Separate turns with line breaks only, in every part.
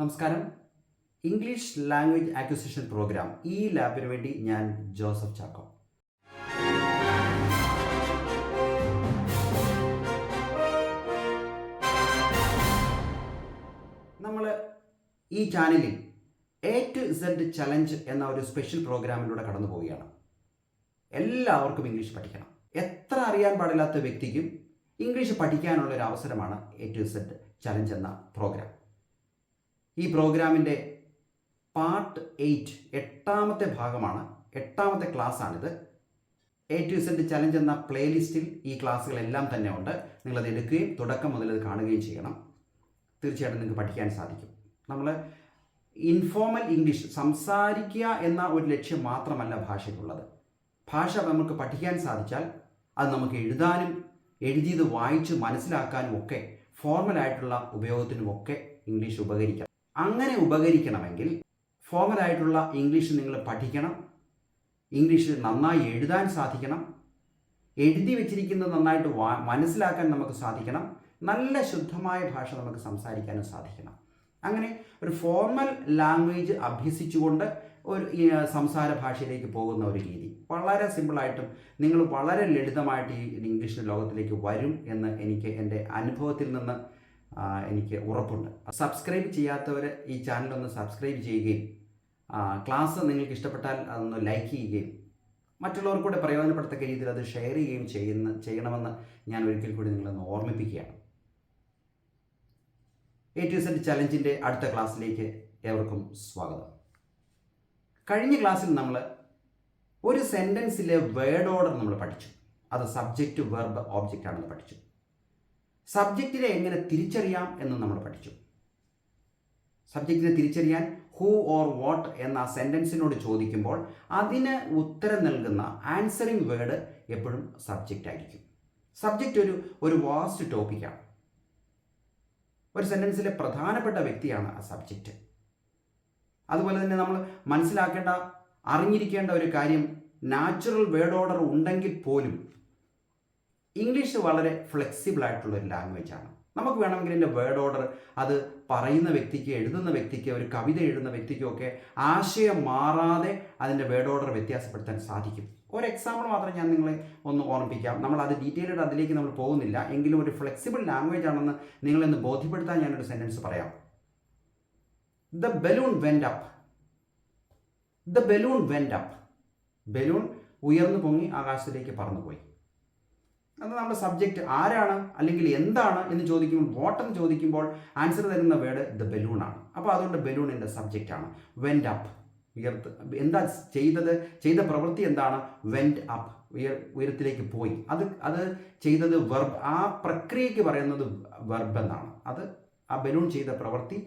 നമസ്കാരം. English language acquisition programme ഈ ലാബിന് വേണ്ടി ഞാൻ ജോസഫ് ചാക്കോ. നമ്മൾ ഈ ചാനലിൽ എ ടു ഇസഡ് ചലഞ്ച് എന്ന ഒരു സ്പെഷ്യൽ പ്രോഗ്രാമിലൂടെ കടന്നു പോവുകയാണ്. എല്ലാവർക്കും ഇംഗ്ലീഷ് പഠിക്കണം. എത്ര അറിയാൻ പാടില്ലാത്ത വ്യക്തിക്കും ഇംഗ്ലീഷ് പഠിക്കാനുള്ള ഒരു അവസരമാണ് എ ടു ഇസഡ് ചലഞ്ച് എന്ന പ്രോഗ്രാം ഈ പ്രോഗ്രാമിന്റെ പാർട്ട് എയ്റ്റ് എട്ടാമത്തെ ഭാഗമാണ്. എട്ടാമത്തെ ക്ലാസ്സാണിത്. എ ടു ഇസഡ് ചലഞ്ച് എന്ന പ്ലേലിസ്റ്റിൽ ഈ ക്ലാസ്സുകളെല്ലാം തന്നെ ഉണ്ട് നിങ്ങളത് എടുക്കുകയും തുടക്കം മുതൽ അത് കാണുകയും ചെയ്യണം. തീർച്ചയായിട്ടും നിങ്ങൾക്ക് പഠിക്കാൻ സാധിക്കും. നമ്മൾ ഇൻഫോർമൽ ഇംഗ്ലീഷ് സംസാരിക്കുക എന്ന ഒരു ലക്ഷ്യം മാത്രമല്ല ഭാഷയ്ക്കുള്ളത് ഭാഷ നമുക്ക് പഠിക്കാൻ സാധിച്ചാൽ അത് നമുക്ക് എഴുതാനും എഴുതിയത് വായിച്ച് മനസ്സിലാക്കാനും ഒക്കെ ഫോർമലായിട്ടുള്ള ഉപയോഗത്തിനുമൊക്കെ ഇംഗ്ലീഷ് ഉപകരിക്കണം അങ്ങനെ ഉപകരിക്കണമെങ്കിൽ ഫോമലായിട്ടുള്ള ഇംഗ്ലീഷ് നിങ്ങൾ പഠിക്കണം. ഇംഗ്ലീഷ് നന്നായി എഴുതാൻ സാധിക്കണം. എഴുതി വെച്ചിരിക്കുന്നത് നന്നായിട്ട് മനസ്സിലാക്കാൻ നമുക്ക് സാധിക്കണം. നല്ല ശുദ്ധമായ ഭാഷ നമുക്ക് സംസാരിക്കാനും സാധിക്കണം. അങ്ങനെ ഒരു ഫോർമൽ ലാംഗ്വേജ് അഭ്യസിച്ചുകൊണ്ട് ഒരു സംസാര ഭാഷയിലേക്ക് പോകുന്ന ഒരു രീതി. വളരെ സിമ്പിളായിട്ടും നിങ്ങൾ വളരെ ലളിതമായിട്ട് ഈ ഇംഗ്ലീഷ് ലോകത്തിലേക്ക് വരും എന്ന് എനിക്ക് എന്റെ അനുഭവത്തിൽ നിന്ന് എനിക്ക് ഉറപ്പുണ്ട്. സബ്സ്ക്രൈബ് ചെയ്യാത്തവർ ഈ ചാനലൊന്ന് സബ്സ്ക്രൈബ് ചെയ്യുകയും ക്ലാസ് നിങ്ങൾക്ക് ഇഷ്ടപ്പെട്ടാൽ അതൊന്ന് ലൈക്ക് ചെയ്യുകയും മറ്റുള്ളവർക്ക് കൂടെ പ്രയോജനപ്പെടത്തക്ക രീതിയിൽ അത് ഷെയർ ചെയ്യുകയും ചെയ്യുന്ന ചെയ്യണമെന്ന് ഞാൻ ഒരിക്കൽ കൂടി നിങ്ങളൊന്ന് ഓർമ്മിപ്പിക്കുകയാണ്. എ ടു സെറ്റ് ചലഞ്ചിന്റെ അടുത്ത ക്ലാസ്സിലേക്ക് ഏവർക്കും സ്വാഗതം. കഴിഞ്ഞ ക്ലാസ്സിൽ നമ്മൾ ഒരു സെന്റൻസിലെ വേർഡ് ഓർഡർ നമ്മൾ പഠിച്ചു. അത് സബ്ജക്റ്റ് വെർബ് ഓബ്ജക്റ്റ് ആണെന്ന് പഠിച്ചു. സബ്ജക്റ്റിനെ എങ്ങനെ തിരിച്ചറിയാം എന്ന് നമ്മൾ പഠിച്ചു. സബ്ജക്റ്റിനെ തിരിച്ചറിയാൻ ഹൂ ഓർ വാട്ട് എന്ന സെന്റൻസിനോട് ചോദിക്കുമ്പോൾ അതിന് ഉത്തരം നൽകുന്ന ആൻസറിങ് വേർഡ് എപ്പോഴും സബ്ജക്റ്റ് ആയിരിക്കും. സബ്ജക്റ്റ് ഒരു ഒരു വാസ്റ്റ് ടോപ്പിക്കാണ് ഒരു സെന്റൻസിലെ പ്രധാനപ്പെട്ട വ്യക്തിയാണ് ആ സബ്ജക്റ്റ് അതുപോലെ തന്നെ നമ്മൾ മനസ്സിലാക്കേണ്ട അറിഞ്ഞിരിക്കേണ്ട ഒരു കാര്യം നാച്ചുറൽ വേർഡ് ഓർഡർ ഉണ്ടെങ്കിൽ പോലും ഇംഗ്ലീഷ് വളരെ ഫ്ലെക്സിബിൾ ആയിട്ടുള്ള ഒരു ലാംഗ്വേജ് ആണ്. നമുക്ക് വേണമെങ്കിൽ ഇതിന്റെ വേർഡ് ഓർഡർ അത് പറയുന്ന വ്യക്തിക്ക് എഴുതുന്ന വ്യക്തിക്ക് ഒരു കവിത എഴുതുന്ന വ്യക്തിക്കൊക്കെ ആശയം മാറാതെ അതിന്റെ വേർഡ് ഓർഡർ വ്യത്യാസപ്പെടുത്താൻ സാധിക്കും. ഒരു എക്സാമ്പിൾ മാത്രം ഞാൻ നിങ്ങളെ ഒന്ന് ഓർമ്മിപ്പിക്കാം. നമ്മൾ അത് ഡീറ്റെയിൽഡ് അതിലേക്ക് നമ്മൾ പോകുന്നില്ല. എങ്കിലും ഒരു ഫ്ലെക്സിബിൾ ലാംഗ്വേജ് ആണെന്ന് നിങ്ങളെന്ന് ബോധ്യപ്പെടുത്താൻ ഞാനൊരു സെന്റൻസ് പറയാം. The balloon went up the balloon went up balloon ഉയർന്നു പൊങ്ങി ആകാശത്തിലേക്ക് പറന്നുപോയി. അത് നമ്മുടെ സബ്ജക്റ്റ് ആരാണ് അല്ലെങ്കിൽ എന്താണ് എന്ന് ചോദിക്കുമ്പോൾ വാട്ട് എന്ന് ചോദിക്കുമ്പോൾ ആൻസർ തരുന്ന വേർഡ് ദ ബലൂൺ ആണ്. അപ്പോൾ അതുകൊണ്ട് ബലൂൺ എന്റെ സബ്ജക്റ്റ് ആണ്. വെൻഡ് അപ്പ് ഉയർത്ത് എന്താ ചെയ്തത്? ചെയ്ത പ്രവൃത്തി എന്താണ്? വെൻഡ് അപ്പ് ഉയർ ഉയരത്തിലേക്ക് പോയി. അത് അത് ചെയ്തത് വെർബ് ആ പ്രക്രിയയ്ക്ക് പറയുന്നത് വെർബ് എന്നാണ്. അത് ആ ബലൂൺ ചെയ്ത പ്രവൃത്തി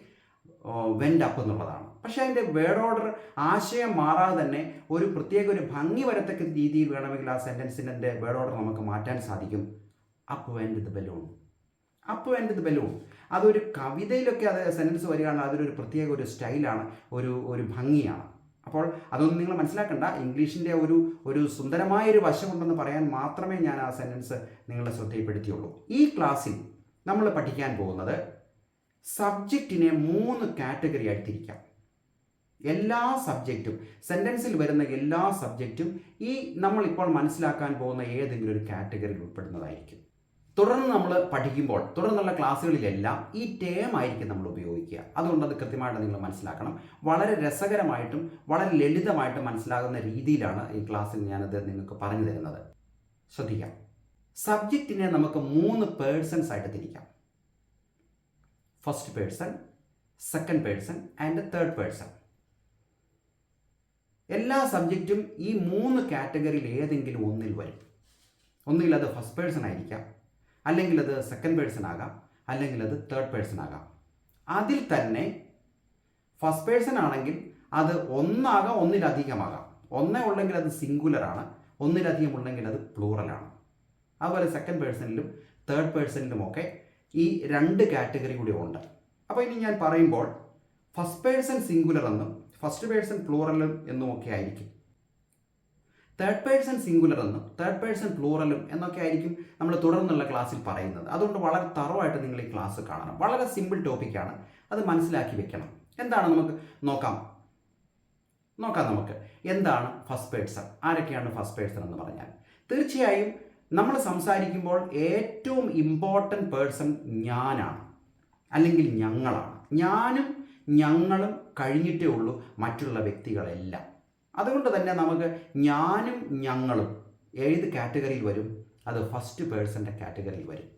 വെൻഡ് അപ്പ് എന്നുള്ളതാണ്. പക്ഷേ അതിന്റെ വേർഡ് ഓർഡർ ആശയം മാറാതെ തന്നെ ഒരു പ്രത്യേക ഒരു ഭംഗി വരത്തക്ക രീതിയിൽ വേണമെങ്കിൽ ആ സെന്റൻസിന്റെ വേർഡ് ഓർഡർ നമുക്ക് മാറ്റാൻ സാധിക്കും. Up went the balloon up went the balloon അതൊരു കവിതയിലൊക്കെ അത് സെന്റൻസ് വരികയാണെങ്കിൽ അതൊരു പ്രത്യേക ഒരു സ്റ്റൈലാണ്. ഒരു ഒരു ഭംഗിയാണ്. അപ്പോൾ അതൊന്നും നിങ്ങൾ മനസ്സിലാക്കണ്ട. ഇംഗ്ലീഷിന്റെ ഒരു ഒരു സുന്ദരമായ ഒരു വശമുണ്ടെന്ന് പറയാൻ മാത്രമേ ഞാൻ ആ സെന്റൻസ് നിങ്ങളുടെ ശ്രദ്ധയിൽപ്പെടുത്തിയുള്ളൂ. ഈ ക്ലാസ്സിൽ നമ്മൾ പഠിക്കാൻ പോകുന്നത് സബ്ജക്റ്റിനെ മൂന്ന് കാറ്റഗറി ആയി തിരിക്കാം എല്ലാ സബ്ജക്റ്റും സെന്റൻസിൽ വരുന്ന എല്ലാ സബ്ജക്റ്റും ഈ നമ്മൾ ഇപ്പോൾ മനസ്സിലാക്കാൻ പോകുന്ന ഏതെങ്കിലും ഒരു കാറ്റഗറിയിൽ ഉൾപ്പെടുന്നതായിരിക്കും. തുടർന്ന് നമ്മൾ പഠിക്കുമ്പോൾ തുടർന്നുള്ള ക്ലാസ്സുകളിലെല്ലാം ഈ ടേം ആയിരിക്കും നമ്മൾ ഉപയോഗിക്കുക. അതുകൊണ്ട് അത് കൃത്യമായിട്ട് നിങ്ങൾ മനസ്സിലാക്കണം. വളരെ രസകരമായിട്ടും വളരെ ലളിതമായിട്ടും മനസ്സിലാകുന്ന രീതിയിലാണ് ഈ ക്ലാസ്സിൽ ഞാനത് നിങ്ങൾക്ക് പറഞ്ഞു തരുന്നത്. ശ്രദ്ധിക്കാം. സബ്ജക്റ്റിനെ നമുക്ക് മൂന്ന് പേഴ്സൺസ് ആയിട്ട് തിരിക്കാം. First person second person and third person എല്ലാ സബ്ജക്റ്റും ഈ മൂന്ന് കാറ്റഗറിയിൽ ഏതെങ്കിലും ഒന്നിൽ വരും. ഒന്നുകിൽ അത് ഫസ്റ്റ് പേഴ്സൺ ആയിരിക്കാം അല്ലെങ്കിൽ അത് സെക്കൻഡ് പേഴ്സൺ ആകാം അല്ലെങ്കിൽ അത് തേർഡ് പേഴ്സൺ ആകാം. അതിൽ തന്നെ ഫസ്റ്റ് പേഴ്സൺ ആണെങ്കിൽ അത് ഒന്നാകാം ഒന്നിലധികമാകാം. ഒന്നേ ഉള്ളെങ്കിൽ അത് സിംഗുലർ ആണ് ഒന്നിലധികം ഉണ്ടെങ്കിൽ അത് പ്ലൂറലാണ് അതുപോലെ സെക്കൻഡ് പേഴ്സണിലും തേർഡ് പേഴ്സണിലുമൊക്കെ ഈ രണ്ട് കാറ്റഗറി കൂടി ഉണ്ട്. അപ്പോൾ ഇനി ഞാൻ പറയുമ്പോൾ ഫസ്റ്റ് പേഴ്സൺ സിംഗുലർ എന്നും ഫസ്റ്റ് പേഴ്സൺ പ്ലൂറലും എന്നും ഒക്കെ ആയിരിക്കും. തേർഡ് പേഴ്സൺ സിംഗുലർ എന്നും തേർഡ് പേഴ്സൺ പ്ലൂറലും എന്നൊക്കെ ആയിരിക്കും നമ്മൾ തുടർന്നുള്ള ക്ലാസ്സിൽ പറയുന്നത്. അതുകൊണ്ട് വളരെ തറവായിട്ട് നിങ്ങൾ ഈ ക്ലാസ് കാണണം. വളരെ സിമ്പിൾ ടോപ്പിക്കാണ് അത് മനസ്സിലാക്കി വെക്കണം. എന്താണ് നമുക്ക് നോക്കാം? നോക്കാം നമുക്ക്. എന്താണ് ഫസ്റ്റ് പേഴ്സൺ ആരൊക്കെയാണ് ഫസ്റ്റ് പേഴ്സൺ എന്ന് പറഞ്ഞാൽ? തീർച്ചയായും നമ്മൾ സംസാരിക്കുമ്പോൾ ഏറ്റവും ഇമ്പോർട്ടന്റ് പേഴ്സൺ ഞാനാണ്. അല്ലെങ്കിൽ ഞങ്ങളാണ്. ഞാനും ഞങ്ങളും കഴിഞ്ഞിട്ടേ ഉള്ളൂ മറ്റുള്ള വ്യക്തികളെല്ലാം. അതുകൊണ്ട് തന്നെ നമുക്ക് ഞാനും ഞങ്ങളും ഏത് കാറ്റഗറിയിൽ വരും? അത് ഫസ്റ്റ് പേഴ്സന്റെ കാറ്റഗറിയിൽ വരും.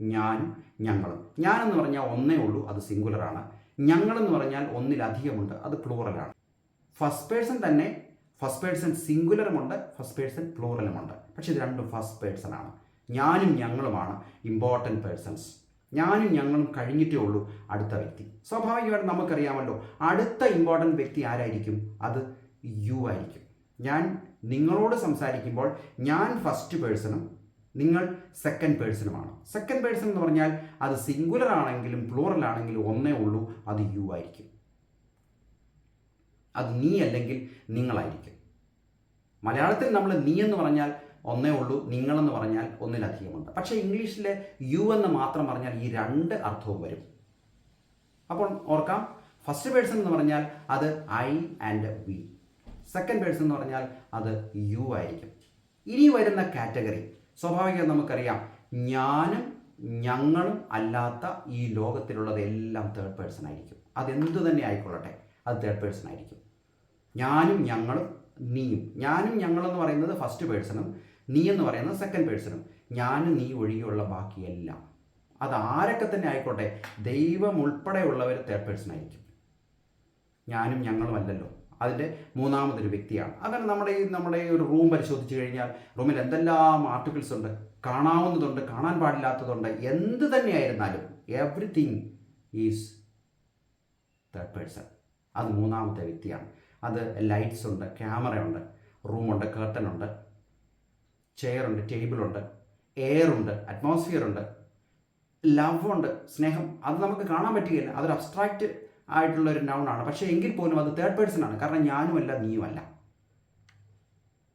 ഞാനും ഞങ്ങളും. ഞാനെന്ന് പറഞ്ഞാൽ ഒന്നേ ഉള്ളൂ അത് സിംഗുലറാണ് ഞങ്ങളെന്ന് പറഞ്ഞാൽ ഒന്നിലധികമുണ്ട് അത് പ്ലൂറലാണ് ഫസ്റ്റ് പേഴ്സൺ തന്നെ ഫസ്റ്റ് പേഴ്സൺ സിംഗുലറുമുണ്ട് ഫസ്റ്റ് പേഴ്സൺ പ്ലൂറലുമുണ്ട് പക്ഷേ ഇത് രണ്ടും ഫസ്റ്റ് പേഴ്സൺ ആണ്. ഞാനും ഞങ്ങളുമാണ് ഇമ്പോർട്ടന്റ് പേഴ്സൺസ് ഞാനും ഞങ്ങളും കഴിഞ്ഞിട്ടേ ഉള്ളൂ അടുത്ത വ്യക്തി. സ്വാഭാവികമായിട്ട് നമുക്കറിയാമല്ലോ അടുത്ത ഇമ്പോർട്ടന്റ് വ്യക്തി ആരായിരിക്കും? അത് യു ആയിരിക്കും. ഞാൻ നിങ്ങളോട് സംസാരിക്കുമ്പോൾ ഞാൻ ഫസ്റ്റ് പേഴ്സണും നിങ്ങൾ സെക്കൻഡ് പേഴ്സണുമാണ് സെക്കൻഡ് പേഴ്സൺ എന്ന് പറഞ്ഞാൽ അത് സിംഗുലർ ആണെങ്കിലും പ്ലൂറൽ ആണെങ്കിലും ഒന്നേ ഉള്ളൂ അത് യു ആയിരിക്കും. അത് നീ അല്ലെങ്കിൽ നിങ്ങളായിരിക്കും. മലയാളത്തിൽ നമ്മൾ നീ എന്ന് പറഞ്ഞാൽ ഒന്നേ ഉള്ളൂ നിങ്ങളെന്ന് പറഞ്ഞാൽ ഒന്നിലധികമുണ്ട്. പക്ഷേ ഇംഗ്ലീഷിലെ യു എന്ന് മാത്രം പറഞ്ഞാൽ ഈ രണ്ട് അർത്ഥവും വരും. അപ്പോൾ ഓർക്കാം ഫസ്റ്റ് പേഴ്സൺ എന്ന് പറഞ്ഞാൽ അത് I and we. Second person എന്ന് പറഞ്ഞാൽ അത് യു ആയിരിക്കും. ഇനി വരുന്ന കാറ്റഗറി സ്വാഭാവികം നമുക്കറിയാം ഞാനും ഞങ്ങളും അല്ലാത്ത ഈ ലോകത്തിലുള്ളത് എല്ലാം തേർഡ് പേഴ്സൺ ആയിരിക്കും. അതെന്തു തന്നെ ആയിക്കൊള്ളട്ടെ അത് തേർഡ് പേഴ്സൺ ആയിരിക്കും. ഞാനും ഞങ്ങളും നീയും. ഞാനും ഞങ്ങളെന്ന് പറയുന്നത് ഫസ്റ്റ് പേഴ്സണും നീ എന്ന് പറയുന്നത് സെക്കൻഡ് പേഴ്സണും ഞാനും നീ ഒഴികെയുള്ള ബാക്കിയെല്ലാം അത് ആരൊക്കെ തന്നെ ആയിക്കോട്ടെ ദൈവം ഉൾപ്പെടെയുള്ളവർ തേർഡ് പേഴ്സൺ ആയിരിക്കും. ഞാനും ഞങ്ങളും അല്ലല്ലോ. അതിന്റെ മൂന്നാമതൊരു വ്യക്തിയാണ്. അങ്ങനെ നമ്മുടെ ഈ നമ്മുടെ ഒരു റൂം പരിശോധിച്ച് കഴിഞ്ഞാൽ റൂമിൽ എന്തെല്ലാം ആർട്ടിക്കിൾസ് ഉണ്ട് കാണാവുന്നതുണ്ട് കാണാൻ പാടില്ലാത്തതുണ്ട് എന്ത് തന്നെയായിരുന്നാലും എവറിത്തിങ് ഈസ് തേർഡ് പേഴ്സൺ അത് മൂന്നാമത്തെ വ്യക്തിയാണ്. അത് ലൈറ്റ്സ് ഉണ്ട് ക്യാമറ ഉണ്ട് റൂമുണ്ട് കേർട്ടൻ ഉണ്ട്. ചെയറുണ്ട് ടേബിളുണ്ട് എയർ ഉണ്ട് അറ്റ്മോസ്ഫിയർ ഉണ്ട് ലവ് ഉണ്ട് സ്നേഹം. അത് നമുക്ക് കാണാൻ പറ്റുകയില്ല. അതൊരു അബ്സ്ട്രാക്റ്റ് ആയിട്ടുള്ള ഒരു നൗണാണ് പക്ഷേ എങ്കിൽ പോലും അത് തേർഡ് പേഴ്സൺ ആണ്. കാരണം ഞാനുമല്ല നീയുമല്ല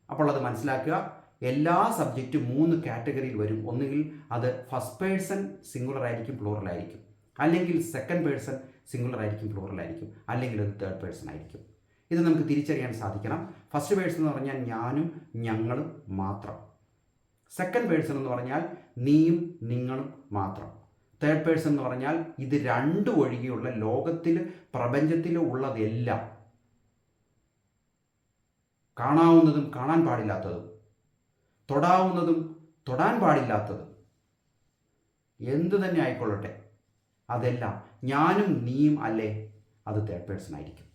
അപ്പോൾ അത് മനസ്സിലാക്കുക. എല്ലാ സബ്ജക്റ്റും മൂന്ന് കാറ്റഗറിയിൽ വരും. ഒന്നുകിൽ അത് ഫസ്റ്റ് പേഴ്സൺ സിംഗുലർ ആയിരിക്കും പ്ലൂറൽ അല്ലെങ്കിൽ സെക്കൻഡ് പേഴ്സൺ സിംഗുലർ ആയിരിക്കും പ്ലൂറൽ അല്ലെങ്കിൽ അത് തേർഡ് പേഴ്സൺ ആയിരിക്കും. ഇത് നമുക്ക് തിരിച്ചറിയാൻ സാധിക്കണം. ഫസ്റ്റ് പേഴ്സൺ എന്ന് പറഞ്ഞാൽ ഞാനും ഞങ്ങളും മാത്രം. സെക്കൻഡ് പേഴ്സൺ എന്ന് പറഞ്ഞാൽ നീയും നിങ്ങളും മാത്രം. തേർഡ് പേഴ്സൺ എന്ന് പറഞ്ഞാൽ ഇത് രണ്ട് ഒഴികെയുള്ള ലോകത്തിൽ പ്രപഞ്ചത്തിൽ ഉള്ളതെല്ലാം കാണാവുന്നതും കാണാൻ പാടില്ലാത്തതും. തൊടാവുന്നതും തൊടാൻ പാടില്ലാത്തതും. എന്തു തന്നെ ആയിക്കൊള്ളട്ടെ. അതെല്ലാം ഞാനും നീയും അല്ലേ? അത് തേർഡ് പേഴ്സൺ ആയിരിക്കും.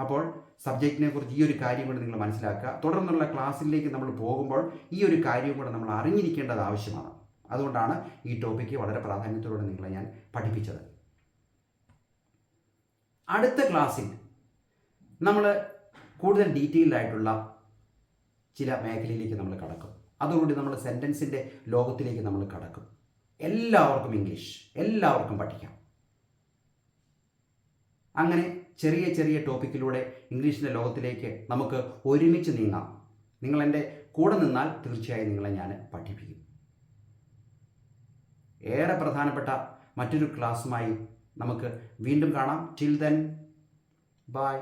അപ്പോൾ സബ്ജക്റ്റിനെ കുറിച്ച് ഈ ഒരു കാര്യം കൂടെ നിങ്ങൾ മനസ്സിലാക്കുക. തുടർന്നുള്ള ക്ലാസ്സിലേക്ക് നമ്മൾ പോകുമ്പോൾ ഈ ഒരു കാര്യം കൂടെ നമ്മൾ അറിഞ്ഞിരിക്കേണ്ടത് ആവശ്യമാണ്. അതുകൊണ്ടാണ് ഈ ടോപ്പിക്ക് വളരെ പ്രാധാന്യത്തോടെ നിങ്ങളെ ഞാൻ പഠിപ്പിച്ചത്. അടുത്ത ക്ലാസ്സിൽ നമ്മൾ കൂടുതൽ ഡീറ്റെയിൽഡ് ആയിട്ടുള്ള ചില മേഖലയിലേക്ക് നമ്മൾ കടക്കും. അതോടുകൂടി നമ്മൾ സെന്റൻസിന്റെ ലോകത്തിലേക്ക് നമ്മൾ കടക്കും. എല്ലാവർക്കും ഇംഗ്ലീഷ് എല്ലാവർക്കും പഠിക്കാം. അങ്ങനെ ചെറിയ ചെറിയ ടോപ്പിക്കിലൂടെ ഇംഗ്ലീഷിന്റെ ലോകത്തിലേക്ക് നമുക്ക് ഒരുമിച്ച് നീങ്ങാം. നിങ്ങൾ എന്റെ കൂടെ നിന്നാൽ തീർച്ചയായും നിങ്ങളെ ഞാൻ പഠിപ്പിക്കും. ഏറെ പ്രധാനപ്പെട്ട മറ്റൊരു ക്ലാസ്സുമായി നമുക്ക് വീണ്ടും കാണാം. Till then bye